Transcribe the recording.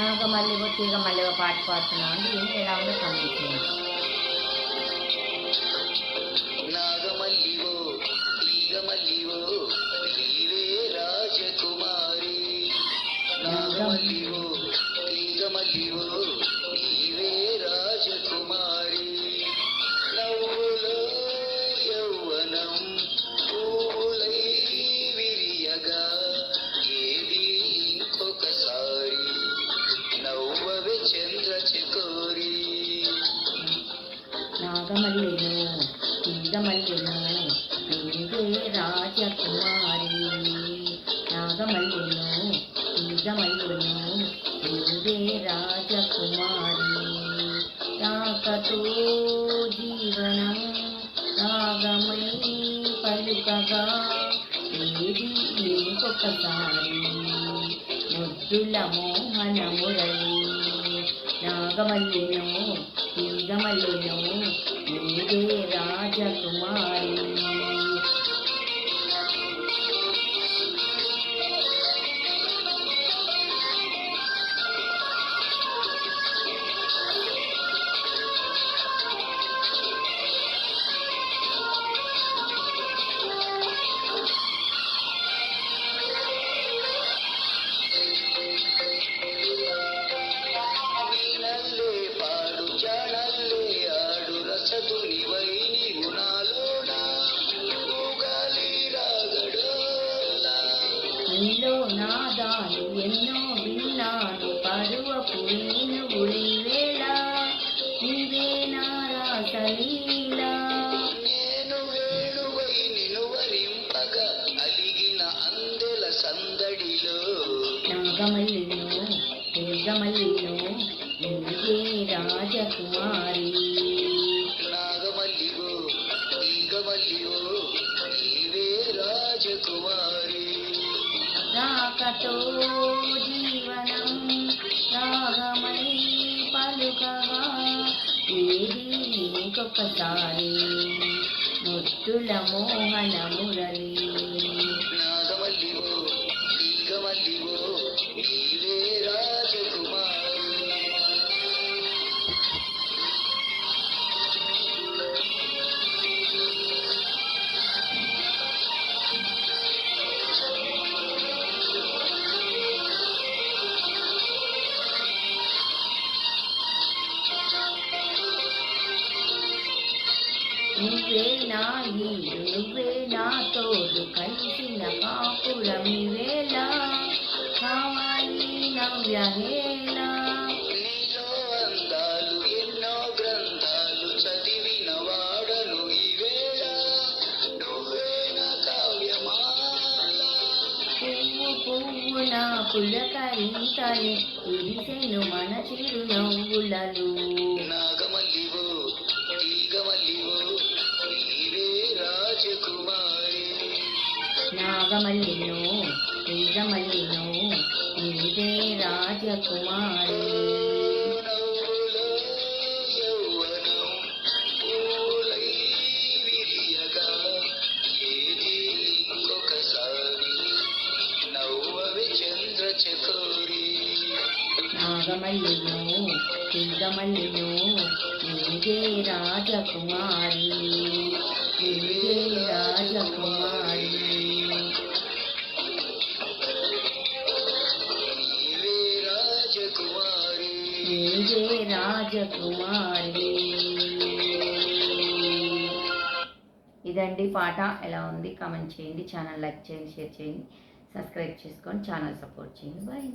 నాకు మళ్ళీ తీగ మళ్ళీ పాట పాడుతున్నాం అంటే ఏం ఎలా ఉందో కామెంట్ రాజకుమారి నాగమల్లిను తీగమల్లిను నీవే రాజకుమారి రాకతో జీవనం రాగమై పలుకగా ఏది ఇంకొకసారి ముద్దుల మోహన మురళి నాగమల్లును నిజమల్లును నీవే రాజకుమారి నీలో నాదాలు ఎన్నో విన్నాను. పరువపు నేను వేళ నీవే నారాసలీలా సందడిలో. నీవే రాజకుమారి. నాగమల్లివో ఈగమల్లివో నీవే రాజకుమారి. రాకతో జీవనం రాగమై పలుకగా ఏది ఇంకొకసారి ముద్దుల మోహన నువ్వే నా నువ్వే నా తోడు కలిసిన కాపురమివేళ కావాలి నవ్యహేళ నీలో అందాలు ఎన్నో గ్రంథాలు చదివిన వాడను ఈవేళ నువ్వే నా కావ్యమాల? పువ్వు పువ్వున పులకరింతని విరిసెను మన చిరు నవ్వులలు నాగమల్లిను నిజమల్లిను చంద్ర రాజకుమారి. నాగమల్లిను నిజమల్లిను నీదే రాజకుమారి. జయ జయ రాజకుమారి. ఇదండి పాట. ఎలా ఉంది? కామెంట్ చేయండి. ఛానల్ లైక్ చేయండి షేర్ చేయండి. సబ్స్క్రైబ్ చేసుకొని ఛానల్ సపోర్ట్ చేయండి. బాయ్.